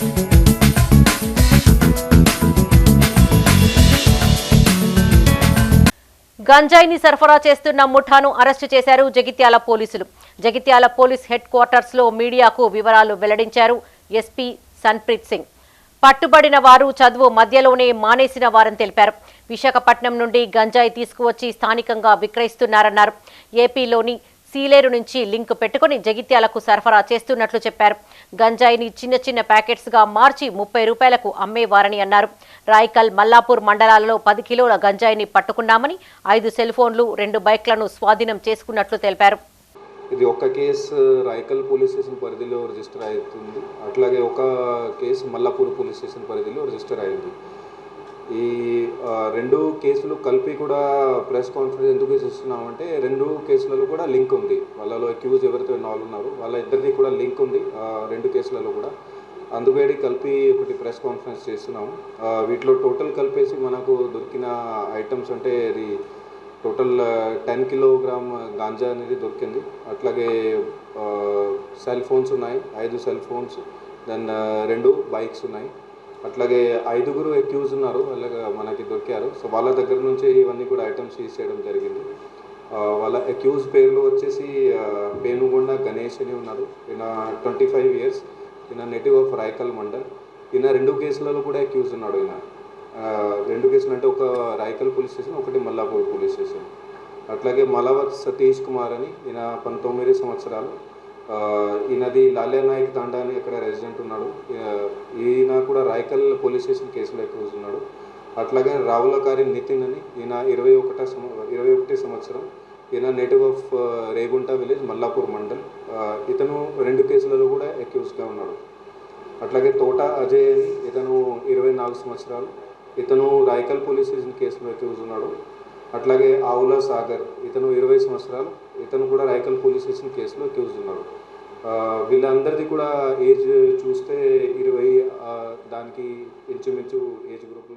గంజాయిని సరఫరా చేస్తున్న ముఠాను అరెస్టు చేశారు జగిత్యాల పోలీసులు. జగిత్యాల పోలీస్ హెడ్ క్వార్టర్స్లో మీడియాకు వివరాలు వెల్లడించారు ఎస్పీ సన్ప్రీత్ సింగ్. పట్టుబడిన వారు చదువు మధ్యలోనే మానేసిన వారని తెలిపారు. విశాఖపట్నం నుండి గంజాయి తీసుకువచ్చి స్థానికంగా విక్రయిస్తున్నారన్నారు. ఏపీలోని సీలేరు నుంచి లింక్ పెట్టుకుని జగిత్యాలకు సరఫరా చేస్తున్నట్లు చెప్పారు. గంజాయిని చిన్న చిన్న ప్యాకెట్స్గా మార్చి ముప్పై రూపాయలకు అమ్మేవారని అన్నారు. రాయకల్ మల్లాపూర్ మండలాలలో పది కిలోల గంజాయిని పట్టుకున్నామని ఐదు సెల్ ఫోన్లు రెండు బైక్లను స్వాధీనం చేసుకున్నట్లు తెలిపారు. ఇది ఒక కేసు రాయకల్ పోలీస్ స్టేషన్ పరిధిలో రిజిస్టర్ అవుతుంది. అట్లాగే ఒక కేసు మల్లాపూర్ పోలీస్ స్టేషన్ పరిధిలో రిజిస్టర్ అయింది. ఈ రెండు కేసులు కలిపి కూడా ప్రెస్ కాన్ఫరెన్స్ ఎందుకు చేస్తున్నామంటే రెండు కేసులలో కూడా లింక్ ఉంది. వాళ్ళలో అక్యూజ్ ఎవరితో నాలుగు ఉన్నారు వాళ్ళ ఇద్దరిది కూడా లింక్ ఉంది రెండు కేసులలో కూడా. అందువేడి కలిపి ఒకటి ప్రెస్ కాన్ఫరెన్స్ చేస్తున్నాము. వీటిలో టోటల్ కలిపేసి మనకు దొరికిన ఐటమ్స్ అంటే ఇది టోటల్ టెన్ కిలోగ్రామ్ గాంజా అనేది దొరికింది. అట్లాగే సెల్ ఫోన్స్ ఉన్నాయి ఐదు సెల్ ఫోన్స్ దెన్ రెండు బైక్స్ ఉన్నాయి. అట్లాగే ఐదుగురు అక్యూజ్ ఉన్నారు వాళ్ళ మనకి దొరికారు. సో వాళ్ళ దగ్గర నుంచి ఇవన్నీ కూడా ఐటమ్స్ సీజ్ చేయడం జరిగింది. వాళ్ళ అక్యూజ్ పేర్లు వచ్చేసి పేనుగొండ గణేష్ అని ఉన్నారు. ఈయన ట్వంటీ ఫైవ్ ఇయర్స్ ఈయన నేటివ్ ఆఫ్ రాయకల్ మండల్. ఈయన రెండు కేసులలో కూడా అక్యూజ్ ఉన్నాడు ఈయన. రెండు కేసులు అంటే ఒక రాయకల్ పోలీస్ స్టేషన్ ఒకటి మల్లాపూర్ పోలీస్ స్టేషన్ అట్లాగే మలవత్ సతీష్ కుమార్ అని ఈయన పంతొమ్మిది సంవత్సరాలు. ఈయనది లాలే నాయక్ తాండా అని ఇక్కడ రెసిడెంట్ ఉన్నాడు. ఈయన కూడా రాయకల్ పోలీస్ స్టేషన్ కేసులో ఎక్కువ ఉన్నాడు అట్లాగే రావులకారి నితిన్ అని ఈయన ఇరవై ఒకట ఇరవై ఒకటి సంవత్సరం ఈయన native of Regunta village Mallapur mandal. ఇతను రెండు కేసులలో కూడా అక్యూజ్గా ఉన్నాడు. అట్లాగే తోట అజయ్ అని ఇతను ఇరవై నాలుగు సంవత్సరాలు. ఇతను రాయకల్ పోలీస్ స్టేషన్ కేసులో అక్యూజ్ ఉన్నాడు. అట్లాగే ఆవుల సాగర్ ఇతను ఇరవై సంవత్సరాలు ఇతను కూడా రాయకల్ పోలీస్ స్టేషన్ కేసులో అక్యూజ్ ఉన్నాడు. వీళ్ళందరిది కూడా ఏజ్ చూస్తే ఇరవై దానికి ఇంచుమించు ఏజ్ గ్రూప్